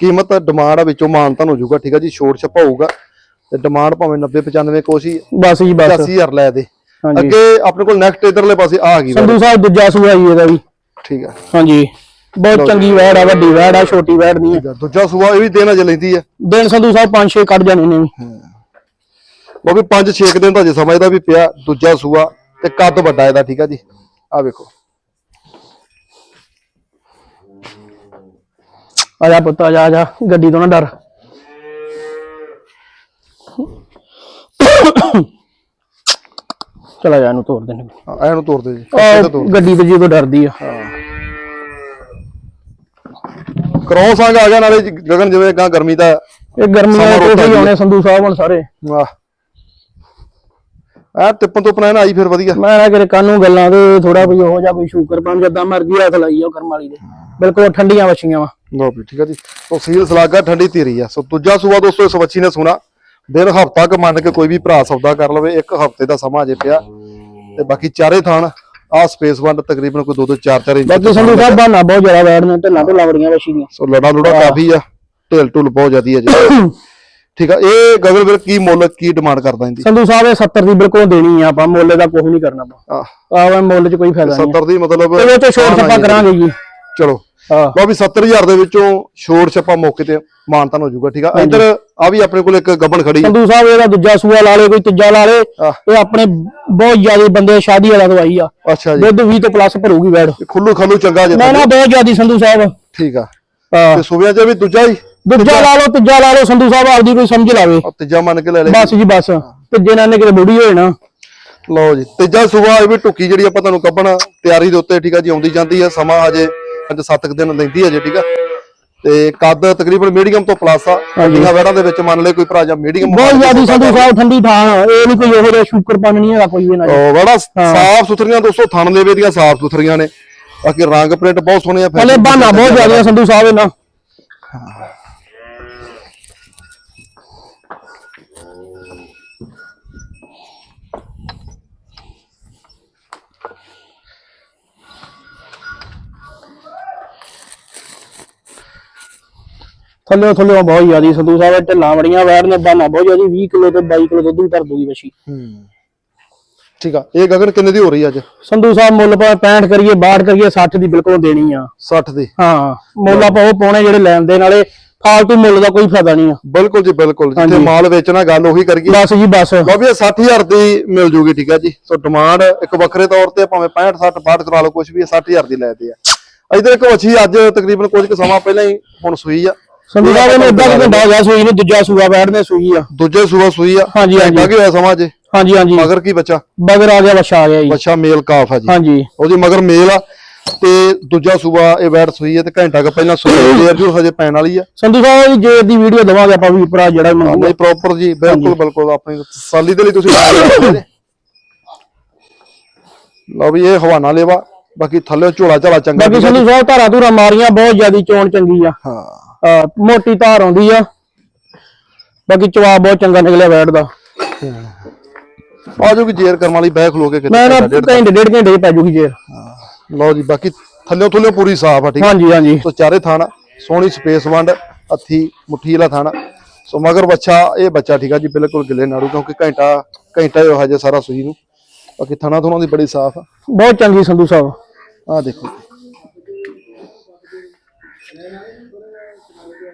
ਕੀਮਤ ਡਿਮਾਂਡ ਆ ਵਿੱਚੋਂ ਮਾਨਤਾਨ ਹੋ ਜਾਊਗਾ ਠੀਕ ਆ ਜੀ ਛੋਟ ਛਪਾ ਹੋਊਗਾ। ਤੇ ਡਿਮਾਂਡ ਭਾਵੇਂ 90 95 ਕੋਸ਼ੀ ਬਸ ਜੀ ਬਸ। 85000 ਲੈ ਦੇ। ਅੱਗੇ ਆਪਣੇ ਕੋਲ ਨੈਕਸਟ ਇਧਰਲੇ ਪਾਸੇ ਆ ਗਈ ਸੰਧੂ ਸਾਹਿਬ ਦੂਜਾ ਸੂਆ ਹੀ ਇਹਦਾ ਵੀ। ਠੀਕ ਆ। ਹਾਂਜੀ। ਬਹੁਤ ਚੰਗੀ ਵੈੜ ਆ ਵੱਡੀ ਵੈੜ ਆ ਛੋਟੀ ਵੈੜ ਨਹੀਂ ਆ। ਦੂਜਾ ਸੂਆ ਇਹ ਵੀ ਦੇਣਾ ਚ ਲੈਂਦੀ ਆ। ਦਿਨ ਸੰਧੂ ਸਾਹਿਬ 5-6 ਕੱਢ ਜਾਣੇ ਨੇ ਵੀ। ਉਹ ਵੀ 5-6 ਦਿਨ ਦਾ ਜੇ ਸਮਾਂ ਇਹਦਾ ਵੀ ਪਿਆ ਦੂਜਾ ਸੂਆ ਤੇ ਕੱਦ ਵੱਡਾ ਇਹਦਾ ਠੀਕ ਆ ਜੀ। ਆ ਵੇਖੋ। ਆ ਜਾ ਪੁੱਤ ਆ ਜਾ ਆ ਜਾ। ਗੱਡੀ ਤੋਂ ਨਾ ਡਰ। ਚਲਾ ਜਾ ਇਹਨੂੰ ਤੋੜ ਦੇਣੇ ਆ ਇਹਨੂੰ ਤੋੜ ਦੇ ਜੀ। ਤੋੜ ਗੱਡੀ ਤੇ ਜਦੋਂ ਡਰਦੀ ਆ। ਕ੍ਰੋਸ ਆ ਗਿਆ ਨਾਲੇ ਜੀ ਗਗਨ ਜਿਵੇਂ ਗਾਂ ਗਰਮੀ ਦਾ ਇਹ ਗਰਮੀਆਂ ਸਮਾਂ ਦੇ ਹੀ ਜੀ। ਆਉਣੇ ਸੰਧੂ ਸਾਹਿਬ ਹੁਣ ਸਾਰੇ। ਵਾਹ। ਆ ਟਿੱਪਣ ਤੋਂ ਪਣਾ ਆਈ ਫਿਰ ਵਧੀਆ। ਮੈਂ ਨਾ ਕਿਰੇ ਕਾਨੂੰ ਗੱਲਾਂ ਤੇ ਥੋੜਾ ਕੋਈ ਹੋ ਜਾ ਕੋਈ ਸ਼ੂਕਰ ਪੰਜ ਜਦਾਂ ਮਰਜ਼ੀ ਹੱਥ ਲਾਈ ਕਰਮ ਵਾਲੀ ਦੇ। ਬਿਲਕੁਲ ਠੰਡੀਆਂ ਵਛੀਆਂ ਵਾ। ਲੋ ਵੀ ਠੀਕ ਆ ਜੀ। ਤਹਿਸੀਲ ਸਲਾਗਾ ਠੰਡੀ ਧੀਰੀ ਆ। ਸੋ ਦੂਜਾ ਸੂਆ ਦੋਸਤੋ ਇਸ ਬੱਚੀ ਨੇ ਸੁਣਾ। ਦਿਨ ਹਫਤਾ ਕ ਮੰਨ ਕੇ ਕੋਈ ਵੀ ਭਰਾ ਸੌਦਾ ਕਰ ਲਵੇ ਇੱਕ ਹਫ਼ਤੇ ਦਾ ਸਮਾਂ ਅਜੇ ਪਿਆ। ਤੇ ਬਾਕੀ ਚਾਰੇ ਥਾਣ ਆ ਸਪੇਸ ਵੰਡ ਤਕਰੀਬਨ ਕੋਈ 2 2 4 4 ਇੰਚ ਬਾਕੀ ਸੰਧੂ ਸਾਹਿਬ ਬਾਨਾ ਬਹੁਤ ਜ਼ਿਆਦਾ ਵੈੜ ਨੇ ਢਿੱਲਾਂ ਢਿੱਲਾਂ ਬੜੀਆਂ ਵਛੀ ਦੀਆਂ। ਸੋ ਲੜਾ ਲੁੜਾ ਕਾਫੀ ਆ ਢਿਲ ਢੁਲ ਬਹੁਤ ਜ਼ਿਆਦੀ ਆ ਜੀ। ਠੀਕ ਆ ਇਹ ਗਗਨ ਵੀਰ ਕੀ ਮੁੱਲ ਕੀ ਡਿਮਾਂਡ ਕਰਦਾ ਇਹਦੀ? ਸੰਧੂ ਸਾਹਿਬ ਇਹ 70 ਦੀ ਬਿਲਕੁਲ ਦੇਣੀ ਆ ਆਪਾਂ ਮੁੱਲ ਦਾ ਕੁਝ ਨਹੀਂ ਕਰਨਾ ਆਪਾਂ। ਆ ਆਹ ਮੁੱਲ 'ਚ ਕੋਈ ਫਾਇਦਾ ਨਹੀਂ 70 ਦੀ ਮਤਲਬ ਇਹਦੇ 'ਚ ਛੋਟ ਛੱਪਾ ਕਰਾਂਗੇ ਜੀ। ਚਲੋ। ਲਓ ਵੀ 70000 ਦੇ ਵਿੱਚੋਂ ਛੋੜ ਛੱਪਾ ਮੌਕੇ ਤੇ ਮਾਨਤਾਨ ਹੋ ਜਾਊਗਾ ਠੀਕ ਆ? ਇੱਧਰ ਆ ਵੀ ਆਪਣੇ ਕੋਲ ਇੱਕ ਗੱਬਣ ਖੜੀ। ਸੰਧੂ ਸਾਹਿਬ ਇਹਦਾ ਦੂਜਾ ਸੂਆ ਲਾ ਲੇ ਕੋਈ ਤੀਜਾ ਲਾ ਲੇ। ਇਹ ਆਪਣੇ ਬਹੁਤ ਜ਼ਿਆਦਾ ਬੰਦੇ ਸ਼ਾਦੀ ਵਾਲਾ ਦਵਾਈ ਆ। ਅੱਛਾ ਜੀ। ਦੁੱਧ 20 ਤੋਂ ਪਲੱਸ ਭਰੂਗੀ ਵੈੜ। ਖੁੱਲੂ ਖੱਲੂ ਚੰਗਾ ਜੇ ਮੈਂ ਨਾ ਬਹੁਤ ਜ਼ਿਆਦੀ ਸੰਧੂ ਸਾਹਿਬ। ਠੀਕ ਆ। ਤੇ ਸੁਬਿਆਂ ਚ ਵੀ ਦੂਜਾ ਹੀ? ਦੂਜਾ ਲਾ ਲਓ ਤੀਜਾ ਲਾ ਲਓ ਸੰਧੂ ਸਾਹਿਬ ਆਪਦੀ ਕੋਈ ਸਮਝ ਲਾਵੇ। ਤੀਜਾ ਮੰਨ ਕੇ ਲੈ ਲੈ ਬਸ ਜੀ ਬਸ। ਤੀਜੇ ਨਾਲ ਨੇ ਕਿਤੇ ਬੁੜੀ ਹੋਏ ਨਾ। ਲਓ ਜੀ ਤੀਜਾ ਸੂਬਾ ਇਹ ਵੀ ਟੁੱਕੀ ਜਿਹੜੀ ਆਪਾਂ ਤੁਹਾਨੂੰ ਕੱਢਣਾ ਤਿਆਰੀ ਦੇ ਉੱਤੇ ਠੀਕ ਆ ਜੀ ਆਉਂਦੀ ਜਾਂਦੀ ਆ ਸਮਾਂ ਹਜੇ ਅੱਜ 7 ਦਿਨ ਲੈਂਦੀ ਹੈ ਜੇ ਠੀਕ ਆ? ਤੇ ਕੱਦ ਤਕਰੀਬਨ ਮੀਡੀਅਮ ਤੋਂ ਪਲੱਸ ਆ। ਵੱਡੀਆਂ ਵੈੜਾਂ ਦੇ ਵਿੱਚ ਮੰਨ ਲੈ ਕੋਈ ਭਰਾ ਜਾਂ ਮੀਡੀਅਮ ਬਹੁਤ ਜ਼ਿਆਦੀ ਸੰਧੂ ਸਾਹਿਬ ਠੰਡੀ ਥਾਂ ਇਹ ਨਹੀਂ ਕੋਈ ਇਹੋ ਜਿਹਾ ਸ਼ੂਕਰ ਪੰਨ ਨਹੀਂ ਹੈਗਾ ਕੋਈ ਇਹਨਾਂ ਉਹ ਬੜਾ ਸਾਫ਼ ਸੁਥਰੀਆਂ ਦੋਸਤੋ ਥਣ ਲੇਵੇ ਦੀਆਂ ਸਾਫ਼ ਸੁਥਰੀਆਂ ਨੇ। ਬਾਕੀ ਰੰਗ ਪ੍ਰਿੰਟ ਬਹੁਤ ਸੋਹਣੇ ਆ ਹਲੇ ਬਹਾਨਾ ਬਹੁਤ ਜ਼ਿਆਦਾ ਸੰਧੂ ਸਾਹਿਬ ਇਹਨਾਂ। ਥੱਲੇ ਥੱਲੇ ਬਹੁਤ ਜ਼ਿਆਦੀ ਸੰਧੂ ਸਾਹਿਬ ਢਿੱਲਾਂ ਬੜੀਆਂ ਵੈਰ ਨੇ ਬਹਾਨਾ ਬਹੁਤ ਜ਼ਿਆਦੀ 20 ਕਿਲੋ ਤੇ 22 ਕਿਲੋ ਦੁੱਧ ਧਰ ਦੂਗੀ ਵਸ਼ੀ ਠੀਕ ਆ ਇਹ ਗਗਨ ਕਿੰਨੇ ਦੀ ਹੋ ਰਹੀ ਅੱਜ? ਸੰਧੂ ਸਾਹਿਬ ਮੁੱਲ ਭਾਵੇਂ 65 ਕਰੀਏ 62 ਕਰੀਏ 60 ਦੀ ਬਿਲਕੁਲ ਦੇਣੀ ਆ। 60 ਦੀ। ਹਾਂ ਮੁੱਲ ਆਪਾਂ ਉਹ ਪਾਉਣੇ ਜਿਹੜੇ ਲੈਣ ਦੇ ਨਾਲੇ ਫਾਲਤੂ ਮੁੱਲ ਦਾ ਕੋਈ ਫਾਇਦਾ ਨਹੀਂ ਆ। ਬਿਲਕੁਲ ਜੀ ਬਿਲਕੁਲ ਜਿੱਥੇ। ਮਾਲ ਵੇਚਣਾ ਗੱਲ ਉਹੀ ਕਰੀਏ। ਬਸ ਜੀ ਬਸ। ਲਓ ਵੀ ਇਹ 60000 ਦੀ ਮਿਲ ਜੂਗੀ ਠੀਕ ਆ ਜੀ। ਸੋ ਡਿਮਾਂਡ ਇੱਕ ਵੱਖਰੇ ਤੌਰ ਤੇ ਭਾਵੇਂ 65 60 62 ਕਰਾ ਲਓ ਕੁਝ ਵੀ ਇਹ 60000 ਦੀ ਲੈਦੇ ਆ। ਇਧਰ ਇੱਕ ਵੱਛੀ ਅੱਜ ਤਕਰੀਬਨ ਕੁਝ ਕੁ ਸਮਾਂ ਪਹਿਲਾਂ ਹੀ ਹੁਣ ਸੂਈ ਆ। ਸੰਧੂ ਸਾਹਿਬ ਨੇ ਇਦਾਂ ਘੰਟਾ ਹੋ ਗਿਆ ਸੂਈ ਨੂੰ ਦੂਜਾ ਸੂਆ ਬੈਠਦੇ ਸੂਈ ਆ। ਦੂਜੇ ਸੂਆ ਸੂਈ ਆ। ਹਾਂਜੀ, ਹਾਂਜੀ। ਘੰਟਾ ਕੀ ਹੋਇਆ ਸਮਾਂ ਜੇ। ਹਾਂਜੀ ਹਾਂਜੀ। ਮਗਰ ਕੀ ਬੱਚਾ? ਬਗਰ ਆ ਗਿਆ ਵਛਾ ਆ ਗਿਆ ਜੀ। ਬੱਚਾ ਮੇਲ ਕਾਫ ਆ ਜੀ। ਹਾਂਜੀ। ਉਹਦੀ ਮਗਰ ਮੇਲ ਆ ਤੇ ਦੂਜਾ ਸੂਬਾ ਇਹ ਵੈਟ ਸੂਈ ਹੈ ਤੇ ਘੰਟਾ ਕ ਪਹਿਲਾਂ ਸੂਈ ਜੇਰ ਜੂਰ ਹਜੇ ਪੈਣ ਵਾਲੀ ਆ। ਸੰਧੂ ਸਾਹਿਬ ਜੇ ਦੀ ਵੀਡੀਓ ਦਵਾਂਗੇ ਆਪਾਂ ਵੀ ਭਰਾ ਜਿਹੜਾ ਵੀ ਮੰਗੂਗਾ। ਨਹੀਂ ਪ੍ਰੋਪਰ ਜੀ ਬਿਲਕੁਲ ਬਿਲਕੁਲ ਆਪਣੀ ਤਸੱਲੀ ਦੇ ਲਈ ਤੁਸੀਂ ਲਓ ਵੀ ਇਹ ਹਵਾਨਾ ਲੇਵਾ ਬਾਕੀ ਥੱਲੇ ਝੋਲਾ ਝਾਲਾ ਚੰਗਾ ਬਾਕੀ ਸੰਧੂ ਸਾਹਿਬ ਧਾਰਾ ਧੂਰਾ ਮਾਰੀਆਂ ਬਹੁਤ ਜ਼ਿਆਦੀ ਚੋਣ ਚੰਗੀ ਆ। ਹਾਂ। ਮੋਟੀ ਧਾਰ ਆਉਂਦੀ ਆ। ਬਾਕੀ ਚਵਾ ਬਹੁਤ ਚੰਗਾ ਨਿਕਲਿਆ ਬੈਠ ਦਾ। ਆ ਜੋ ਕਿ ਜੇਰ ਕਰਮ ਵਾਲੀ ਬਹਿ ਖਲੋ ਕੇ ਕਿਤੇ ਮੈਂ ਨਾ ਘੰਟਾ ਡੇਢ ਘੰਟੇ ਚ ਪੈ ਜੂਗੀ ਜੇ ਲਓ ਜੀ ਬਾਕੀ ਥੱਲੇ ਥੱਲੇ ਪੂਰੀ ਸਾਫ਼ ਆ ਠੀਕ ਹਾਂਜੀ ਹਾਂਜੀ। ਸੋ ਚਾਰੇ ਥਾਣਾ ਸੋਹਣੀ ਸਪੇਸ ਵੰਡ ਹੱਥੀ ਮੁੱਠੀ ਵਾਲਾ ਥਾਣਾ। ਸੋ ਮਗਰ ਬੱਚਾ ਇਹ ਬੱਚਾ ਠੀਕ ਆ ਜੀ ਬਿਲਕੁਲ ਗਿੱਲੇ ਨਾੜੂ ਕਿਉਂਕਿ ਘੰਟਾ ਘੰਟਾ ਹੀ ਹਜੇ ਸਾਰਾ ਸੂਈ ਨੂੰ। ਬਾਕੀ ਥਾਣਾ ਥੋਣਾ ਦੀ ਬੜੀ ਸਾਫ਼ ਆ। ਬਹੁਤ ਚੰਗੀ ਸੰਧੂ ਸਾਹਿਬ। ਆ ਦੇਖੋ।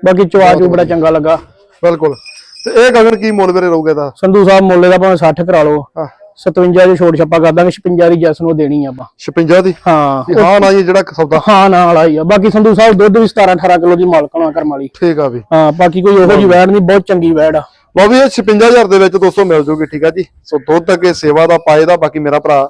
ਬਾਕੀ ਚਵਾ ਚੂ ਬੜਾ ਚੰਗਾ ਲੱਗਾ। ਬਿਲਕੁਲ। ਤੇ ਇਹ ਗਗਨ ਕੀ ਮੁੱਲ ਵੀਰੇ ਰਹੂਗਾ ਦਾ ਸੰਧੂ ਸਾਹਿਬ ਮੁੱਲੇ ਦਾ ਭਾਵੇਂ 60 ਕਰਾ ਲਓ। ਹਾਂ। 57 ਦੀ ਛੋੜ ਛੱਪਾ ਕਰ ਦਾਂਗੇ 56 ਦੀ ਜੈਸ ਨੂੰ ਦੇਣੀ ਆ ਆਪਾਂ। 56 ਦੀ? ਹਾਂ। ਹਾਂ ਨਾ ਜੀ ਜਿਹੜਾ ਸੌਦਾ। ਹਾਂ ਨਾਲ ਆਈ ਆ। ਬਾਕੀ ਸੰਧੂ ਸਾਹਿਬ ਦੁੱਧ ਵੀ 17 18 ਕਿਲੋ ਦੀ ਮਾਲਕ ਹੋਣਾ ਕਰਮ ਵਾਲੀ। ਠੀਕ ਆ ਵੀ। ਹਾਂ ਬਾਕੀ ਕੋਈ ਉਹੋ ਜੀ ਵੈੜ ਨਹੀਂ ਬਹੁਤ ਚੰਗੀ ਵੈੜ ਆ। ਵੀ ਇਹ 56000 ਦੇ ਵਿੱਚ ਦੋਸਤੋ ਮਿਲ ਜੂਗੀ ਠੀਕ ਆ ਜੀ। ਸੋ ਦੁੱਧ ਅੱਗੇ ਸੇਵਾ ਦਾ ਪਾਏ ਦਾ ਬਾਕੀ ਮੇਰਾ ਭਰਾ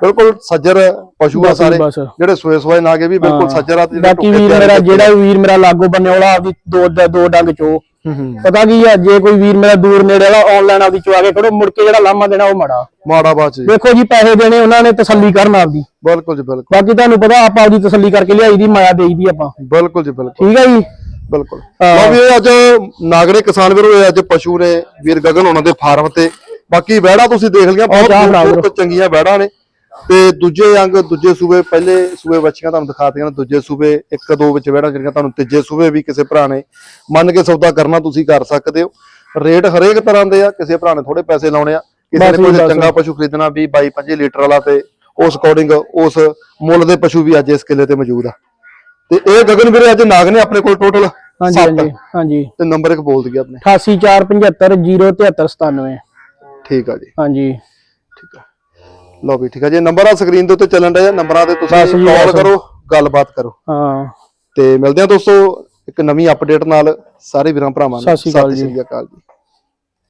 ਬਿਲਕੁਲ ਸੱਜਰ ਪਸ਼ੂ ਆ ਸਾਰੇ ਬਸ। ਜਿਹੜੇ ਸੋਏ ਸੋਏ ਨਾਗੇ ਵੀ ਬਿਲਕੁਲ ਸੱਜਰ ਆ ਤੇ ਜਿਹੜੇ ਬਾਕੀ ਟੁੱਕੇ ਵੀਰ ਤਿਆਰ ਮੇਰਾ ਕੀਤੇ ਜਿਹੜਾ ਵੀ ਵੀਰ ਮੇਰਾ ਲਾਗੋ ਬੰਨਿਓਲਾ ਆਪਦੀ ਦੋ ਦ- ਦੋ ਡੰਗ ਚੋ। ਹੂੰ ਹੂੰ। ਪਤਾ ਕੀ ਆ ਜੇ ਕੋਈ ਵੀਰ ਮੇਰਾ ਦੂਰ ਨੇੜੇ ਵਾਲਾ ਆਨਲਾਈਨ ਆਪਦੀ ਚਵਾ ਕੇ ਖੜੋ ਮੁੜ ਕੇ ਜਿਹੜਾ ਲਾਮਾ ਦੇਣਾ ਉਹ ਮਾੜਾ। ਮਾੜਾ ਬਾਤ ਜੀ ਦੇਖੋ ਜੀ ਪੈਸੇ ਦੇਣੇ ਉਹਨਾਂ ਨੇ ਤਸੱਲੀ ਕਰਨ ਆਪਦੀ। ਬਿਲਕੁਲ ਜੀ ਬਿਲਕੁਲ। ਬਾਕੀ ਤੁਹਾਨੂੰ ਪਤਾ ਆਪਾਂ ਆਪਦੀ ਤਸੱਲੀ ਕਰਕੇ ਲਿਆਈ ਦੀ ਮਾਇਆ ਦੇਈਦੀ ਆਪਾਂ। ਬਿਲਕੁਲ ਜੀ ਬਿਲਕੁਲ। ਠੀਕ ਹੈ ਜੀ? ਬਿਲਕੁਲ। ਹਾਂ। ਲਓ ਵੀ ਇਹ ਅੱਜ ਨਾਗਰੇ ਕਿਸਾਨ ਵੀਰੋ ਇਹ ਅੱਜ ਪਸ਼ੂ ਨੇ ਵੀਰ ਗਗਨ ਉਹਨਾਂ ਦੇ ਫਾਰਮ ਤੇ। ਬਾਕੀ ਵਹਿੜਾ ਤੁਸੀਂ ਦੇਖ ਲਿਆ ਬਹੁਤ ਚੰਗੀਆਂ ਵਹਿੜਾਂ ਨੇ। ਤੇ ਦੂਜੇ ਅੰਗ ਦੂਜੇ ਸੂਬੇ ਪਹਿਲੇ ਸੂਬੇ ਬੱਚੀਆਂ ਤੁਹਾਨੂੰ ਦਿਖਾਤੀਆਂ ਨੇ ਦੂਜੇ ਸੂਬੇ ਇੱਕ ਦੋ ਵਿੱਚ ਵਹਿੜਾਂ ਜਿਹੜੀਆਂ ਤੁਹਾਨੂੰ ਤੀਜੇ ਸੂਬੇ ਵੀ ਕਿਸੇ ਭਰਾ ਨੇ ਮੰਨ ਕੇ ਸੌਦਾ ਕਰਨਾ ਤੁਸੀਂ ਕਰ ਸਕਦੇ ਹੋ। ਰੇਟ ਹਰੇਕ ਤਰ੍ਹਾਂ ਦੇ ਆ ਕਿਸੇ ਭਰਾ ਨੇ ਥੋੜੇ ਪੈਸੇ ਲਾਉਣੇ ਆ ਕਿਸੇ ਨੇ ਕੋਈ। ਚੰਗਾ ਪਸ਼ੂ ਖਰੀਦਣਾ ਵੀ 22 25 ਲੀਟਰ ਵਾਲਾ ਤੇ ਉਸ ਅਕੋਰਡਿੰਗ ਉਸ ਮੁੱਲ ਦੇ ਪਸ਼ੂ ਵੀ ਅੱਜ ਇਸ ਕਿਲੇ ਤੇ ਮੌਜੂਦ ਆ। ਤੇ ਇਹ ਗਗਨ ਵੀਰੇ ਅੱਜ ਨਾਗ ਨੇ ਆਪਣੇ ਕੋਲ ਟੋਟਲ ਹਾਂਜੀ ਹਾਂਜੀ ਹਾਂਜੀ। ਤੇ ਨੰਬਰ ਇੱਕ ਬੋਲ ਦਈਏ ਆਪਣੇ। 8847507397 ਠੀਕ ਆ ਜੀ। ਹਾਂਜੀ। ਠੀਕ ਆ। ਲਓ ਵੀ ਠੀਕ ਆ ਜੀ। ਨੰਬਰ ਆ ਸਕਰੀਨ ਦੇ ਉੱਤੇ ਚੱਲਣ ਰਿਹਾ ਨੰਬਰਾਂ ਤੇ ਤੁਸੀਂ ਕਾਲ। ਕਰੋ ਗੱਲਬਾਤ ਕਰੋ। ਹਾਂ। ਤੇ ਮਿਲਦੇ ਆ ਦੋਸਤੋ ਇੱਕ ਨਵੀਂ ਅਪਡੇਟ ਨਾਲ ਸਾਰੇ ਵੀਰਾਂ ਭਰਾਵਾਂ ਨੂੰ। ਸਤਿ। ਸ੍ਰੀ ਅਕਾਲ ਜੀ।